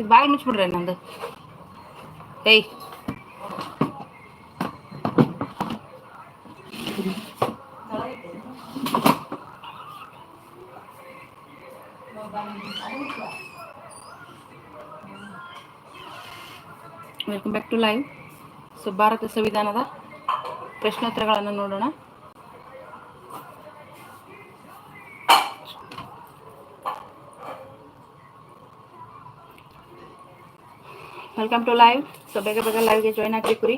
ಇದು ಬಾಯಿ ಮುಚ್ಚಿಬಿಡ್ರಿ ನಂದು. ಏಯ್. Welcome back to live so Bharata ಸಂವಿಧಾನದ ಪ್ರಶ್ನೋತ್ತರಗಳನ್ನು ನೋಡೋಣ. ವೆಲ್ಕಮ್ ಟು ಲೈವ್ ಸೊ ಬೇಗ ಬೇಗ ಲೈವ್ಗೆ ಜಾಯ್ನ್ ಆಗಬೇಕು ರೀ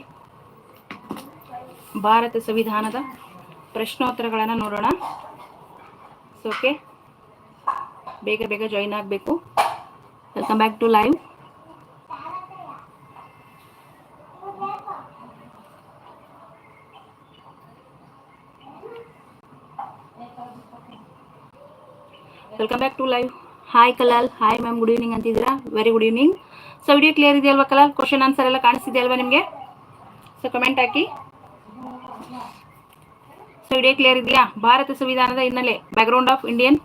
ಭಾರತ ಸಂವಿಧಾನದ ಪ್ರಶ್ನೋತ್ತರಗಳನ್ನು ನೋಡೋಣ. ಸೊ ಓಕೆ ಬೇಗ ಬೇಗ ಜಾಯ್ನ್ ಆಗಬೇಕು. Welcome back to live welcome back to live hi Kalal hi ma'am good evening ಅಂತಿದ್ದೀರಾ? Very good evening so video clear ಇದೆಯಲ್ವಾ ಕಲಾಲ್ ಕ್ವಶನ್ ಆನ್ಸರ್ ಎಲ್ಲ ಕಾಣಿಸ್ತಿದೆಯಲ್ವಾ ನಿಮಗೆ? ಸೊ ಕಮೆಂಟ್ ಹಾಕಿ. ಸೊ ವಿಡಿಯೋ ಕ್ಲಿಯರ್ ಇದೆಯಾ? ಭಾರತ ಸಂವಿಧಾನದ ಹಿನ್ನೆಲೆ background of Indian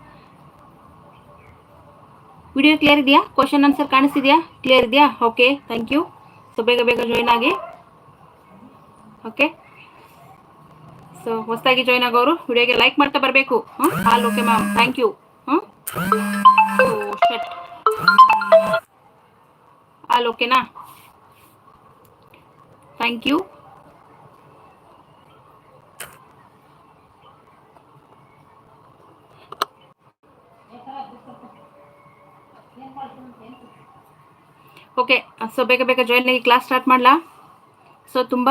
video clear ಇದೆಯಾ? Question answer ಕಾಣಿಸ್ತಿದೆಯಾ? ಕ್ಲಿಯರ್ ಇದೆಯಾ? ಓಕೆ ಥ್ಯಾಂಕ್ ಯು ಸೊ ಬೇಗ ಬೇಗ ಜಾಯ್ನ್ ಆಗಿ. ಓಕೆ ಸೊ ಹೊಸದಾಗಿ ಜಾಯ್ನ್ ಆಗೋರು ವಿಡಿಯೋಗೆ ಲೈಕ್ ಮಾಡ್ತಾ ಬರಬೇಕು. ಹಾಂ ಹಾಲ್ ಓಕೆ ಮ್ಯಾಮ್ ಥ್ಯಾಂಕ್ ಯು ಹಾಂ ಹಾಲ್ ಓಕೆನಾ ಥ್ಯಾಂಕ್ ಯು ಓಕೆ ಸೊ ಬೇಗ ಬೇಗ ಜಾಯ್ನ್ ಆಗಿ ಕ್ಲಾಸ್ ಸ್ಟಾರ್ಟ್ ಮಾಡಲಾ? ಸೊ ತುಂಬ?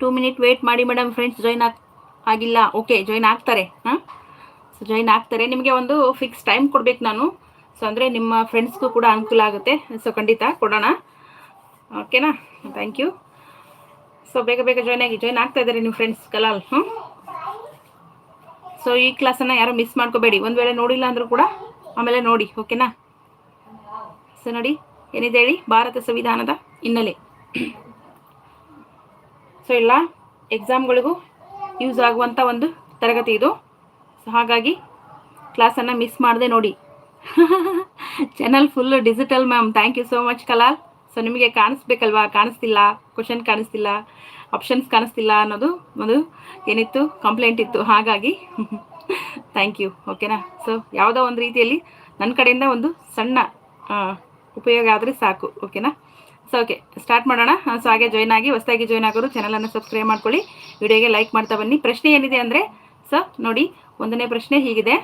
ಟೂ ಮಿನಿಟ್ ವೇಟ್ ಮಾಡಿ ಮೇಡಮ್ ಫ್ರೆಂಡ್ಸ್ ಜಾಯ್ನ್ ಆಗ್ ಆಗಿಲ್ಲ. ಓಕೆ ಜಾಯ್ನ್ ಆಗ್ತಾರೆ. ಹಾಂ? ಸೊ ಜಾಯ್ನ್ ಆಗ್ತಾರೆ. ನಿಮಗೆ ಒಂದು ಫಿಕ್ಸ್ ಟೈಮ್ ಕೊಡ್ಬೇಕು ನಾನು. ಸೊ ಅಂದರೆ ನಿಮ್ಮ ಫ್ರೆಂಡ್ಸ್ಗೂ ಕೂಡ ಅನುಕೂಲ ಆಗುತ್ತೆ. ಸೊ ಖಂಡಿತ ಕೊಡೋಣ. ಓಕೆನಾ ಥ್ಯಾಂಕ್ ಯು ಸೊ ಬೇಗ ಬೇಗ ಜಾಯ್ನ್ ಆಗಿ ಜಾಯ್ನ್ ಆಗ್ತಾ ಇದ್ದಾರೆ ನಿಮ್ಮ ಫ್ರೆಂಡ್ಸ್ ಕಲಾಲ್ ಹ್ಞೂ ಸೊ ಈ ಕ್ಲಾಸನ್ನು ಯಾರು ಮಿಸ್ ಮಾಡ್ಕೋಬೇಡಿ. ಒಂದು ವೇಳೆ ನೋಡಿಲ್ಲ ಅಂದರೂ ಕೂಡ ಆಮೇಲೆ ನೋಡಿ ಓಕೆನಾ ಸೊ ನೋಡಿ, ಏನಿದೆ ಹೇಳಿ? ಭಾರತ ಸಂವಿಧಾನದ ಹಿನ್ನೆಲೆ. ಸೊ ಇಲ್ಲ ಎಕ್ಸಾಮ್ಗಳಿಗೂ ಯೂಸ್ ಆಗುವಂಥ ಒಂದು ತರಗತಿ ಇದು. ಸೊ ಹಾಗಾಗಿ ಕ್ಲಾಸನ್ನು ಮಿಸ್ ಮಾಡದೆ ನೋಡಿ. Channel full digital ma'am thank you so much Kalal so ನಿಮಗೆ ಕಾಣಿಸ್ಬೇಕಲ್ವಾ? ಕಾಣಿಸ್ತಿಲ್ಲ? ಕ್ವಶನ್ ಕಾಣಿಸ್ತಿಲ್ಲ? ಆಪ್ಷನ್ಸ್ ಕಾಣಿಸ್ತಿಲ್ಲ ಅನ್ನೋದು ಒಂದು ಏನಿತ್ತು? ಕಂಪ್ಲೇಂಟ್ ಇತ್ತು. ಹಾಗಾಗಿ ಥ್ಯಾಂಕ್ ಯು ಓಕೆನಾ ಸೊ ಯಾವುದೋ ಒಂದು ರೀತಿಯಲ್ಲಿ ನನ್ನ ಕಡೆಯಿಂದ ಒಂದು ಸಣ್ಣ ಉಪಯೋಗ ಆದರೆ ಸಾಕು. ಓಕೆನಾ ಸೊ ಓಕೆ ಸ್ಟಾರ್ಟ್ ಮಾಡೋಣ. ಸೊ ಹಾಗೆ ಜಾಯ್ನ್ ಆಗಿ, ಹೊಸದಾಗಿ ಜಾಯ್ನ್ ಆಗೋರು ಚಾನಲನ್ನು ಸಬ್ಸ್ಕ್ರೈಬ್ ಮಾಡ್ಕೊಳ್ಳಿ. ವಿಡಿಯೋಗೆ ಲೈಕ್ ಮಾಡ್ತಾ ಬನ್ನಿ. ಪ್ರಶ್ನೆ ಏನಿದೆ ಅಂದರೆ ಸೊ ನೋಡಿ, ಒಂದನೇ ಪ್ರಶ್ನೆ ಹೀಗಿದೆ.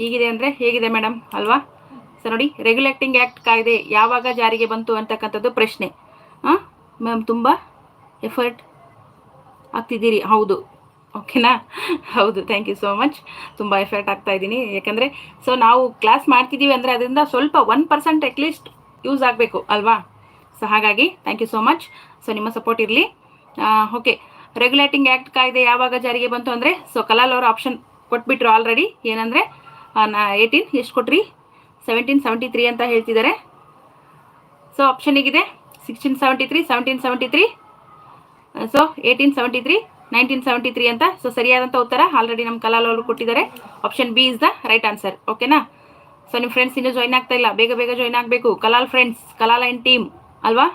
ಹೀಗಿದೆ ಅಂದರೆ ಹೇಗಿದೆ ಮೇಡಮ್ ಅಲ್ವಾ? ಸೊ ನೋಡಿ ರೆಗ್ಯುಲೇಟಿಂಗ್ ಆ್ಯಕ್ಟ್ ಕಾಯ್ದೆ ಯಾವಾಗ ಜಾರಿಗೆ ಬಂತು ಅಂತಕ್ಕಂಥದ್ದು ಪ್ರಶ್ನೆ. ಹಾಂ ಮ್ಯಾಮ್ ತುಂಬ ಎಫರ್ಟ್ ಆಗ್ತಿದ್ದೀರಿ. ಹೌದು. ಓಕೆನಾ ಹೌದು ಥ್ಯಾಂಕ್ ಯು ಸೋ ಮಚ್ ತುಂಬ ಎಫರ್ಟ್ ಆಗ್ತಾ ಇದ್ದೀನಿ. ಯಾಕಂದರೆ ಸೊ ನಾವು ಕ್ಲಾಸ್ ಮಾಡ್ತಿದ್ದೀವಿ ಅಂದರೆ ಅದರಿಂದ ಸ್ವಲ್ಪ ಒನ್ ಪರ್ಸೆಂಟ್ ಅಟ್ಲೀಸ್ಟ್ ಯೂಸ್ ಆಗಬೇಕು, ಅಲ್ವಾ? ಸೊ ಹಾಗಾಗಿ thank you so much so ನಿಮ್ಮ ಸಪೋರ್ಟ್ ಇರಲಿ. ಓಕೆ ರೆಗ್ಯುಲೇಟಿಂಗ್ ಆ್ಯಕ್ಟ್ ಕಾಯ್ದೆ ಯಾವಾಗ ಜಾರಿಗೆ ಬಂತು ಅಂದರೆ ಸೊ ಕಲಾಲ್ ಅವರು ಆಪ್ಷನ್ ಕೊಟ್ಬಿಟ್ರು ಆಲ್ರೆಡಿ ಏನಂದರೆ ನಾ ಏಯ್ಟೀನ್ ಎಷ್ಟು ಕೊಟ್ರಿ? ಸೆವೆಂಟೀನ್ ಸೆವೆಂಟಿ ತ್ರೀ ಅಂತ ಹೇಳ್ತಿದ್ದಾರೆ so ಆಪ್ಷನಿಗಿದೆ sixteen seventy three seventeen seventy three so eighteen seventy three nineteen seventy three ಅಂತ. ಸೊ ಸರಿಯಾದಂಥ ಉತ್ತರ ಆಲ್ರೆಡಿ ನಮ್ಮ ಕಲಾಲ್ ಅವರು ಕೊಟ್ಟಿದ್ದಾರೆ option B is the right answer ಓಕೆನಾ ಸೊ ನಿಮ್ಮ ಫ್ರೆಂಡ್ಸ್ ಇನ್ನೂ ಜಾಯ್ನ್ ಆಗ್ತಾ ಇಲ್ಲ. ಬೇಗ ಬೇಗ ಜಾಯ್ನ್ ಆಗಬೇಕು. Kalal friends Kalal and team ಅಲ್ವಾ?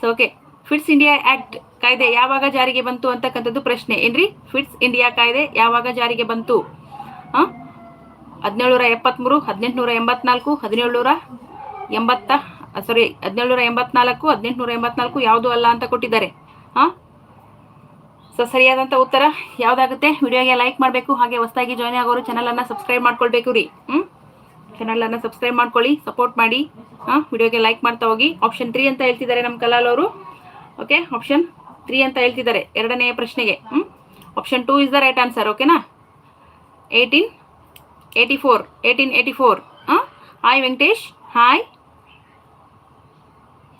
So okay Pitt's India act ಕಾಯ್ದೆ ಯಾವಾಗ ಜಾರಿಗೆ ಬಂತು ಅಂತಕ್ಕಂಥದ್ದು ಪ್ರಶ್ನೆ. ಏನ್ರಿ? ಫಿಟ್ಸ್ ಇಂಡಿಯಾ ಕಾಯ್ದೆ ಯಾವಾಗ ಜಾರಿಗೆ ಬಂತು? ಹಾಂ? ಹದಿನೇಳುನೂರ ಎಪ್ಪತ್ತ್ಮೂರು ಹದಿನೆಂಟುನೂರ ಎಂಬತ್ನಾಲ್ಕು, ಹದಿನೇಳುನೂರ ಎಂಬತ್ತ ಸಾರಿ ಹದಿನೇಳುನೂರ ಎಂಬತ್ನಾಲ್ಕು, ಹದಿನೆಂಟುನೂರ ಎಂಬತ್ನಾಲ್ಕು ಯಾವುದು ಅಲ್ಲ ಅಂತ ಕೊಟ್ಟಿದ್ದಾರೆ. ಹಾಂ ಸೊ ಸರಿಯಾದಂಥ ಉತ್ತರ ಯಾವುದಾಗುತ್ತೆ? ವಿಡಿಯೋಗೆ ಲೈಕ್ ಮಾಡಬೇಕು, ಹಾಗೆ ಹೊಸದಾಗಿ ಜಾಯ್ನ್ ಆಗೋರು ಚಾನಲನ್ನು ಸಬ್ಸ್ಕ್ರೈಬ್ ಮಾಡ್ಕೊಳ್ಬೇಕು ರೀ. ಹ್ಞೂ ಚಾನಲನ್ನು ಸಬ್ಸ್ಕ್ರೈಬ್ ಮಾಡ್ಕೊಳ್ಳಿ ಸಪೋರ್ಟ್ ಮಾಡಿ. ಹಾಂ ವಿಡಿಯೋಗೆ ಲೈಕ್ ಮಾಡ್ತಾ ಹೋಗಿ. ಆಪ್ಷನ್ ತ್ರೀ ಅಂತ ಹೇಳ್ತಿದ್ದಾರೆ ನಮ್ಮ ಕಲಾಲ್ ಅವರು ಓಕೆ ಆಪ್ಷನ್ ತ್ರೀ ಅಂತ ಹೇಳ್ತಿದ್ದಾರೆ ಎರಡನೇ ಪ್ರಶ್ನೆಗೆ. ಹ್ಞೂ option two is the right answer ಓಕೆನಾ eighteen eighty four eighteen eighty four ಹಾಂ ಹಾಯ್ ವೆಂಕಟೇಶ್ ಹಾಯ್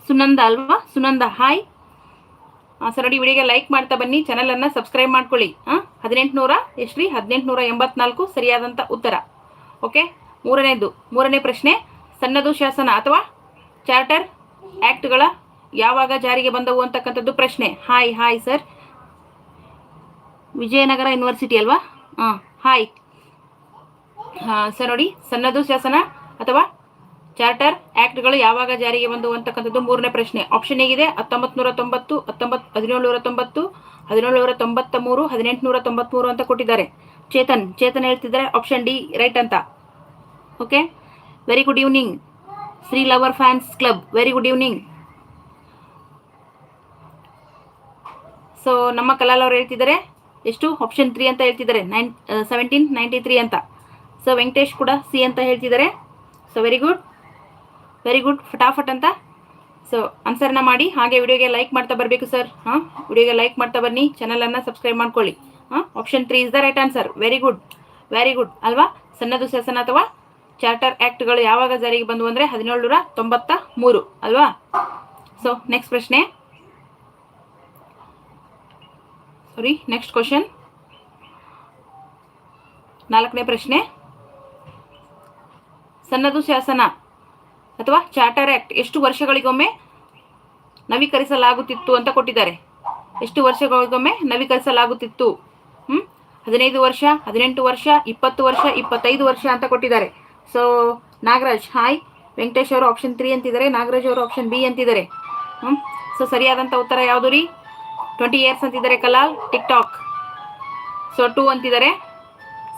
ಸುನಂದ ಅಲ್ವಾ ಸುನಂದ ಹಾಯ್ ಸರ್, ನೋಡಿ ವಿಡಿಯೋಗೆ ಲೈಕ್ ಮಾಡ್ತಾ ಬನ್ನಿ. ಚಾನಲನ್ನು ಸಬ್ಸ್ಕ್ರೈಬ್ ಮಾಡ್ಕೊಳ್ಳಿ. ಹಾಂ ಹದಿನೆಂಟುನೂರ ಎಷ್ಟು ರೀ ಹದಿನೆಂಟುನೂರ ಎಂಬತ್ನಾಲ್ಕು ಸರಿಯಾದಂಥ ಉತ್ತರ. ಓಕೆ ಮೂರನೇದು, ಮೂರನೇ ಪ್ರಶ್ನೆ. ಸನ್ನದು ಶಾಸನ ಅಥವಾ ಚಾರ್ಟರ್ ಆ್ಯಕ್ಟ್ಗಳ ಯಾವಾಗ ಜಾರಿಗೆ ಬಂದವು ಅಂತಕ್ಕಂಥದ್ದು ಪ್ರಶ್ನೆ. Hi hi sir Vijayanagara university ಅಲ್ವಾ? ಹಾಂ ಹಾಯ್ ಹಾಂ ಸರ್ ನೋಡಿ ಸನ್ನದು ಶಾಸನ ಅಥವಾ ಚಾರ್ಟರ್ ಆಕ್ಟ್ಗಳು ಯಾವಾಗ ಜಾರಿಗೆ ಬಂದವು ಅಂತಕ್ಕಂಥದ್ದು ಮೂರನೇ ಪ್ರಶ್ನೆ. ಆಪ್ಷನ್ ಹೇಗಿದೆ ಹತ್ತೊಂಬತ್ತು ನೂರ ತೊಂಬತ್ತು ಹತ್ತೊಂಬತ್ತು ಹದಿನೇಳು ನೂರ ತೊಂಬತ್ತು, ಹದಿನೇಳು ನೂರ ತೊಂಬತ್ತ ಮೂರು ಹದಿನೆಂಟು ನೂರ ತೊಂಬತ್ಮೂರು ಅಂತ ಕೊಟ್ಟಿದ್ದಾರೆ. ಚೇತನ್ ಚೇತನ್ ಹೇಳ್ತಿದ್ದಾರೆ, ಆಪ್ಷನ್ ಡಿ, ರೈಟ್ ಅಂತ. Okay very good evening Shri lover fans club very good evening so ನಮ್ಮ ಕಲಾಲ್ ಅವರು ಹೇಳ್ತಿದ್ದಾರೆ. ಎಷ್ಟು? ಆಪ್ಷನ್ ತ್ರೀ ಅಂತ ಹೇಳ್ತಿದ್ದಾರೆ. ನೈನ್ ಸೆವೆಂಟೀನ್ ನೈಂಟಿ ತ್ರೀ ಅಂತ. ಸೊ ವೆಂಕಟೇಶ್ ಕೂಡ ಸಿ ಅಂತ ಹೇಳ್ತಿದ್ದಾರೆ. So very good very good ಫಟಾಫಟ್ ಅಂತ. ಸೊ ಆನ್ಸರ್ನ ಮಾಡಿ. ಹಾಗೆ ವಿಡಿಯೋಗೆ ಲೈಕ್ ಮಾಡ್ತಾ ಬರಬೇಕು ಸರ್ ಹಾಂ? ವಿಡಿಯೋಗೆ ಲೈಕ್ ಮಾಡ್ತಾ ಬನ್ನಿ. ಚಾನಲನ್ನು ಸಬ್ಸ್ಕ್ರೈಬ್ ಮಾಡ್ಕೊಳ್ಳಿ. ಹಾಂ? Option three is the right answer very good very good ಅಲ್ವಾ? ಸನ್ನದು ಶಾಸನ ಅಥವಾ ಚಾರ್ಟರ್ ಆ್ಯಕ್ಟ್ಗಳು ಯಾವಾಗ ಜಾರಿಗೆ ಬಂದವು ಅಂದರೆ ಹದಿನೇಳು ನೂರ ತೊಂಬತ್ತ ಮೂರು. ಅಲ್ವಾ? ಸೊ ನೆಕ್ಸ್ಟ್ ಪ್ರಶ್ನೆ. ಸಾರಿ ನೆಕ್ಸ್ಟ್ ಕ್ವಶನ್ ನಾಲ್ಕನೇ ಪ್ರಶ್ನೆ. ಸನ್ನದು ಶಾಸನ ಅಥವಾ ಚಾರ್ಟರ್ ಆ್ಯಕ್ಟ್ ಎಷ್ಟು ವರ್ಷಗಳಿಗೊಮ್ಮೆ ನವೀಕರಿಸಲಾಗುತ್ತಿತ್ತು ಅಂತ ಕೊಟ್ಟಿದ್ದಾರೆ. ಎಷ್ಟು ವರ್ಷಗಳಿಗೊಮ್ಮೆ ನವೀಕರಿಸಲಾಗುತ್ತಿತ್ತು? ಹ್ಞೂ ಹದಿನೈದು ವರ್ಷ, ಹದಿನೆಂಟು ವರ್ಷ, ಇಪ್ಪತ್ತು ವರ್ಷ, ಇಪ್ಪತ್ತೈದು ವರ್ಷ ಅಂತ ಕೊಟ್ಟಿದ್ದಾರೆ. ಸೊ ನಾಗರಾಜ್ ಹಾಯ್ ವೆಂಕಟೇಶ್ ಅವರು ಆಪ್ಷನ್ ತ್ರೀ ಅಂತಿದ್ದಾರೆ, ನಾಗರಾಜ್ ಅವರು ಆಪ್ಷನ್ ಬಿ ಅಂತಿದ್ದಾರೆ. ಹ್ಞೂ ಸೊ ಸರಿಯಾದಂಥ ಉತ್ತರ ಯಾವುದು ರೀ? ಟ್ವೆಂಟಿ ಇಯರ್ಸ್ ಅಂತಿದ್ದಾರೆ Kalal TikTok so two ಅಂತಿದ್ದಾರೆ.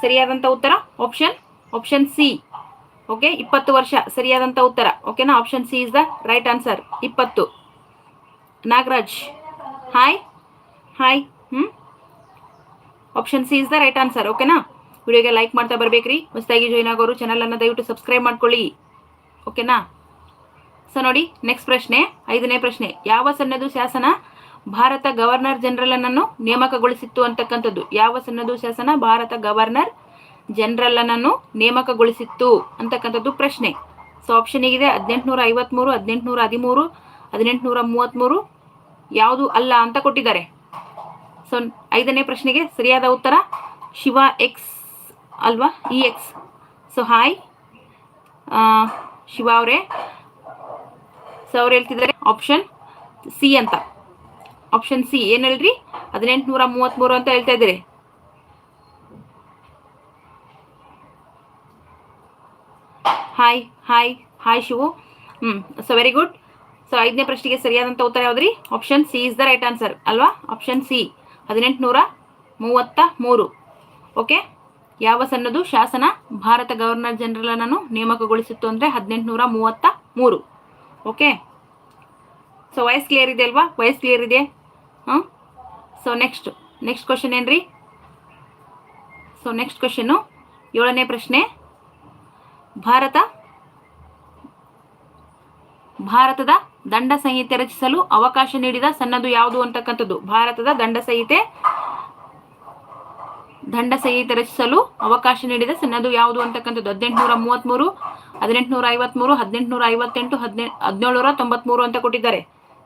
ಸರಿಯಾದಂಥ ಉತ್ತರ ಆಪ್ಷನ್ ಆಪ್ಷನ್ ಸಿ ಓಕೆ? ಇಪ್ಪತ್ತು ವರ್ಷ. ಸರಿಯಾದಂತ ಉತ್ತರ. ಓಕೆನಾ? Option C is the right answer ಇಪ್ಪತ್ತು. ನಾಗರಾಜ್. ಹಾಯ್ ಹಾಯ್ ಹ್ಞೂ option C is the right answer ಓಕೆನಾ? ವಿಡಿಯೋಗೆ ಲೈಕ್ ಮಾಡ್ತಾ ಬರ್ಬೇಕ್ರಿ. ಹೊಸದಾಗಿ ಜಾಯ್ನ್ ಆಗೋರು ಚಾನಲನ್ನು ದಯವಿಟ್ಟು ಸಬ್ಸ್ಕ್ರೈಬ್ ಮಾಡ್ಕೊಳ್ಳಿ. ಓಕೆನಾ? ಸೊ ನೋಡಿ ನೆಕ್ಸ್ಟ್ ಪ್ರಶ್ನೆ, ಐದನೇ ಪ್ರಶ್ನೆ. ಯಾವ ಸನ್ನದು ಶಾಸನ ಭಾರತ ಗವರ್ನರ್ ಜನರಲ್ ಅನ್ನು ನೇಮಕಗೊಳಿಸಿತ್ತು ಅಂತಕ್ಕಂಥದ್ದು? ಯಾವ ಸನ್ನದು ಶಾಸನ? ಭಾರತ ಗವರ್ನರ್ ಜನರಲ್ ನಾನು ನೇಮಕಗೊಳಿಸಿತ್ತು ಅಂತಕ್ಕಂಥದ್ದು ಪ್ರಶ್ನೆ. ಸೊ ಆಪ್ಷನ್ ಏಗಿದೆ ಹದಿನೆಂಟುನೂರ ಐವತ್ಮೂರು ಹದಿನೆಂಟುನೂರ ಹದಿಮೂರು ಹದಿನೆಂಟುನೂರ ಮೂವತ್ತ್ಮೂರು ಯಾವುದು ಅಲ್ಲ ಅಂತ ಕೊಟ್ಟಿದ್ದಾರೆ. ಸೊ ಐದನೇ ಪ್ರಶ್ನೆಗೆ ಸರಿಯಾದ ಉತ್ತರ ಶಿವ ಎಕ್ಸ್ ಅಲ್ವಾ? E X so hi Shiva ಅವರೇ. ಸೊ ಅವ್ರು ಹೇಳ್ತಿದ್ದಾರೆ ಆಪ್ಷನ್ ಸಿ ಅಂತ. ಆಪ್ಷನ್ ಸಿ ಏನು ಹೇಳ್ರಿ? ಹದಿನೆಂಟುನೂರ ಮೂವತ್ತ್ಮೂರು ಅಂತ ಹೇಳ್ತಾ ಇದ್ದೀರಿ. Hi hi hi Shivu. ಹ್ಞೂ ಸೊ ವೆರಿ ಗುಡ್ ಸೊ ಐದನೇ ಪ್ರಶ್ನೆಗೆ ಸರಿಯಾದಂಥ ಉತ್ತರ ಯಾವ್ದು ರೀ option C is the right answer ಅಲ್ವಾ? ಆಪ್ಷನ್ ಸಿ ಹದಿನೆಂಟುನೂರ ಮೂವತ್ತ ಮೂರು. ಓಕೆ ಯಾವ ಸನ್ನದು? ಶಾಸನ, ಭಾರತ ಗವರ್ನರ್ ಜನರಲನ್ನು ನೇಮಕಗೊಳಿಸಿತ್ತು ಅಂದರೆ ಹದಿನೆಂಟುನೂರ ಮೂವತ್ತ ಮೂರು. ಓಕೆ ಸೊ ವೈಸ್ ಕ್ಲಿಯರ್ ಇದೆ ಅಲ್ವಾ? ವಯಸ್ ಕ್ಲಿಯರ್ ಇದೆ. ಹಾಂ ಸೊ ನೆಕ್ಸ್ಟ್ ನೆಕ್ಸ್ಟ್ ಕ್ವಶನ್ ಏನ್ರಿ? ಸೊ ನೆಕ್ಸ್ಟ್ ಕ್ವಶನ್ ಏಳನೇ ಪ್ರಶ್ನೆ. ಭಾರತ, ಭಾರತದ ದಂಡ ಸಂಹಿತೆ ರಚಿಸಲು ಅವಕಾಶ ನೀಡಿದ ಸನ್ನದು ಯಾವುದು ಅಂತಕ್ಕಂಥದ್ದು? ಭಾರತದ ದಂಡ ಸಂಹಿತೆ ದಂಡ ಸಂಹಿತೆ ರಚಿಸಲು ಅವಕಾಶ ನೀಡಿದ ಸನ್ನದು ಯಾವುದು ಅಂತಕ್ಕಂಥದ್ದು? ಹದಿನೆಂಟುನೂರ ಮೂವತ್ತ್ಮೂರು ಹದಿನೆಂಟುನೂರ ಐವತ್ಮೂರು, ಹದಿನೆಂಟುನೂರ ಐವತ್ತೆಂಟು ಹದಿನೆಂಟು ಹದಿನೇಳುನೂರ ತೊಂಬತ್ಮೂರು ಅಂತ ಕೊಟ್ಟಿದ್ದಾರೆ.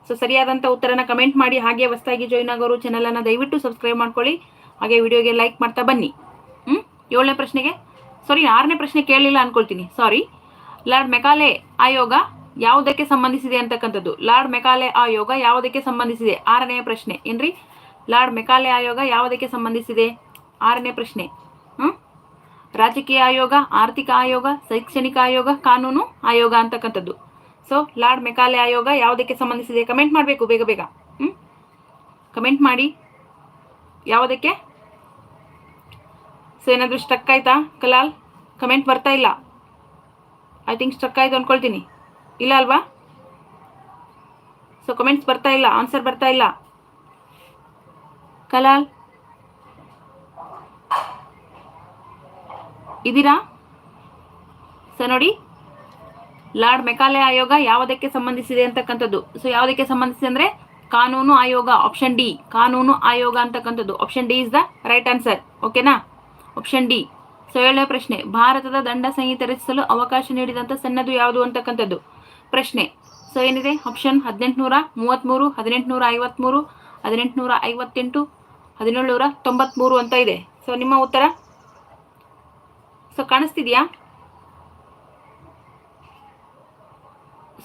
ಸೊ ಸರಿಯಾದಂಥ ಉತ್ತರನ ಕಮೆಂಟ್ ಮಾಡಿ, ಹಾಗೆ ಹೊಸದಾಗಿ ಜಾಯಿನ್ ಆಗೋರು ಚಾನಲನ್ನು ದಯವಿಟ್ಟು ಸಬ್ಸ್ಕ್ರೈಬ್ ಮಾಡ್ಕೊಳ್ಳಿ. ಹಾಗೆ ವಿಡಿಯೋಗೆ ಲೈಕ್ ಮಾಡ್ತಾ ಬನ್ನಿ. ಹ್ಞೂ ಏಳನೇ ಪ್ರಶ್ನೆಗೆ? ಸಾರಿ ಆರನೇ ಪ್ರಶ್ನೆ ಕೇಳಲಿಲ್ಲ ಅನ್ಕೊಳ್ತೀನಿ. ಸಾರಿ ಲಾರ್ಡ್ ಮೆಕಾಲೆ ಆಯೋಗ ಯಾವುದಕ್ಕೆ ಸಂಬಂಧಿಸಿದೆ ಅಂತಕ್ಕಂಥದ್ದು? ಲಾರ್ಡ್ ಮೆಕಾಲೆ ಆಯೋಗ ಯಾವುದಕ್ಕೆ ಸಂಬಂಧಿಸಿದೆ? ಆರನೇ ಪ್ರಶ್ನೆ. ಏನ್ರಿ? ಲಾರ್ಡ್ ಮೆಕಾಲೆ ಆಯೋಗ ಯಾವುದಕ್ಕೆ ಸಂಬಂಧಿಸಿದೆ? ಆರನೇ ಪ್ರಶ್ನೆ. ಹ್ಞೂ ರಾಜಕೀಯ ಆಯೋಗ, ಆರ್ಥಿಕ ಆಯೋಗ, ಶೈಕ್ಷಣಿಕ ಆಯೋಗ, ಕಾನೂನು ಆಯೋಗ ಅಂತಕ್ಕಂಥದ್ದು. ಸೊ ಲಾರ್ಡ್ ಮೆಕಾಲೆ ಆಯೋಗ ಯಾವುದಕ್ಕೆ ಸಂಬಂಧಿಸಿದೆ? ಕಮೆಂಟ್ ಮಾಡಬೇಕು, ಬೇಗ ಬೇಗ. ಹ್ಞೂ ಕಮೆಂಟ್ ಮಾಡಿ. ಯಾವುದಕ್ಕೆ? ಸೊ ಏನಾದರೂ ಸ್ಟ್ರಕ್ ಆಯ್ತಾ, ಕಲಾಲ್? ಕಮೆಂಟ್ ಬರ್ತಾ ಇಲ್ಲ. ಐ ಥಿಂಕ್ ಸ್ಟ್ರಕ್ ಆಯ್ತು ಅಂದ್ಕೊಳ್ತೀನಿ ಇಲ್ಲ ಅಲ್ವಾ? ಸೊ ಕಮೆಂಟ್ಸ್ ಬರ್ತಾ ಇಲ್ಲ ಆನ್ಸರ್ ಬರ್ತಾ ಇಲ್ಲ. ಕಲಾಲ್? ಇದೀರಾ ಸೊ ನೋಡಿ. ಲಾರ್ಡ್ ಮೆಕಾಲೆ ಆಯೋಗ ಯಾವುದಕ್ಕೆ ಸಂಬಂಧಿಸಿದೆ ಅಂತಕ್ಕಂಥದ್ದು? ಸೊ ಯಾವುದಕ್ಕೆ ಸಂಬಂಧಿಸಿದೆ ಅಂದರೆ ಕಾನೂನು ಆಯೋಗ ಆಪ್ಷನ್ ಡಿ ಕಾನೂನು ಆಯೋಗ ಅಂತಕ್ಕಂಥದ್ದು. Option D is the right answer ಓಕೆನಾ ಆಪ್ಷನ್ ಡಿ ಸೊ ಏಳನೇ ಪ್ರಶ್ನೆ. ಭಾರತದ ದಂಡ ಸಂಹಿತೆ ರಚಿಸಲು ಅವಕಾಶ ನೀಡಿದಂಥ ಸನ್ನದು ಯಾವುದು ಅಂತಕ್ಕಂಥದ್ದು? ಪ್ರಶ್ನೆ. ಸೊ ಏನಿದೆ? ಆಪ್ಷನ್ ಹದಿನೆಂಟುನೂರ ಮೂವತ್ತ್ಮೂರು ಹದಿನೆಂಟುನೂರ ಐವತ್ತ್ಮೂರು ಹದಿನೆಂಟುನೂರ ಐವತ್ತೆಂಟು, ಹದಿನೇಳುನೂರ ತೊಂಬತ್ತ್ಮೂರು ಅಂತ ಇದೆ. ಸೊ ನಿಮ್ಮ ಉತ್ತರ? ಸೊ ಕಾಣಿಸ್ತಿದೆಯಾ?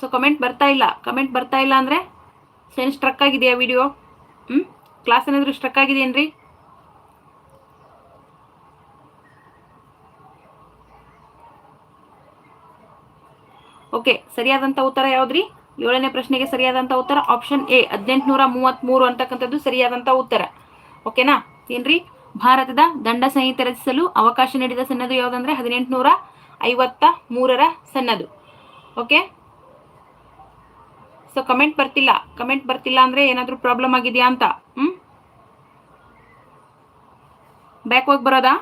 ಸೊ ಕಮೆಂಟ್ ಬರ್ತಾ ಇಲ್ಲ. ಕಮೆಂಟ್ ಬರ್ತಾ ಇಲ್ಲ ಅಂದರೆ ಸೊ ಏನು ಸ್ಟ್ರಕ್ ಆಗಿದೆಯಾ ವಿಡಿಯೋ ಹ್ಞೂ ಕ್ಲಾಸ್ ಏನಾದರೂ ಸ್ಟ್ರಕ್ ಆಗಿದೆಯೇನ್ರಿ? ಓಕೆ ಸರಿಯಾದಂತ ಉತ್ತರ ಯಾವ್ದ್ರಿ? ಏಳನೇ ಪ್ರಶ್ನೆಗೆ ಸರಿಯಾದಂತ ಉತ್ತರ ಆಪ್ಷನ್ ಎ ಹದಿನೆಂಟುನೂರ ಮೂವತ್ತ್ಮೂರು ಅಂತಕ್ಕಂಥದ್ದು ಸರಿಯಾದಂಥ ಉತ್ತರ. ಓಕೆನಾ ಏನ್ರಿ? ಭಾರತದ ದಂಡ ಸಂಹಿತೆ ರಚಿಸಲು ಅವಕಾಶ ನೀಡಿದ ಸನ್ನದು ಯಾವುದಂದ್ರೆ ಹದಿನೆಂಟುನೂರ ಐವತ್ತ ಮೂರರ ಸನ್ನದು. ಓಕೆ ಸೊ ಕಮೆಂಟ್ ಬರ್ತಿಲ್ಲ. ಕಮೆಂಟ್ ಬರ್ತಿಲ್ಲ ಅಂದ್ರೆ ಏನಾದ್ರೂ ಪ್ರಾಬ್ಲಮ್ ಆಗಿದೆಯಾ ಅಂತ? ಹ್ಮ್? ಬ್ಯಾಕ್ ಹೋಗಿ ಬರೋದಾ?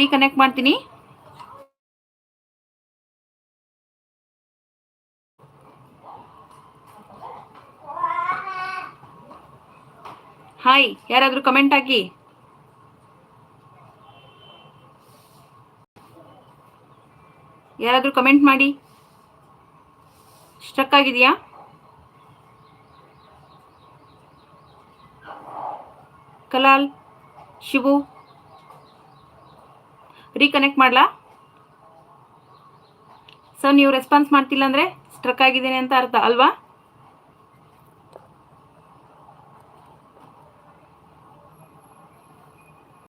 ರೀಕನೆಕ್ಟ್ ಮಾಡ್ತೀನಿ. ಹಾಯ್ ಯಾರಾದರೂ ಕಮೆಂಟ್ ಹಾಕಿ. ಯಾರಾದರೂ ಕಮೆಂಟ್ ಮಾಡಿ. ಸ್ಟ್ರಕ್ ಆಗಿದೆಯಾ? ಕಲಾಲ್ ಶಿವು. ರೀಕನೆಕ್ಟ್ ಮಾಡಲಾ? ಸರ್ ನೀವು ರೆಸ್ಪಾನ್ಸ್ ಮಾಡ್ತಿಲ್ಲ ಅಂದರೆ ಸ್ಟ್ರಕ್ ಆಗಿದ್ದೀನಿ ಅಂತ ಅರ್ಥ ಅಲ್ವಾ?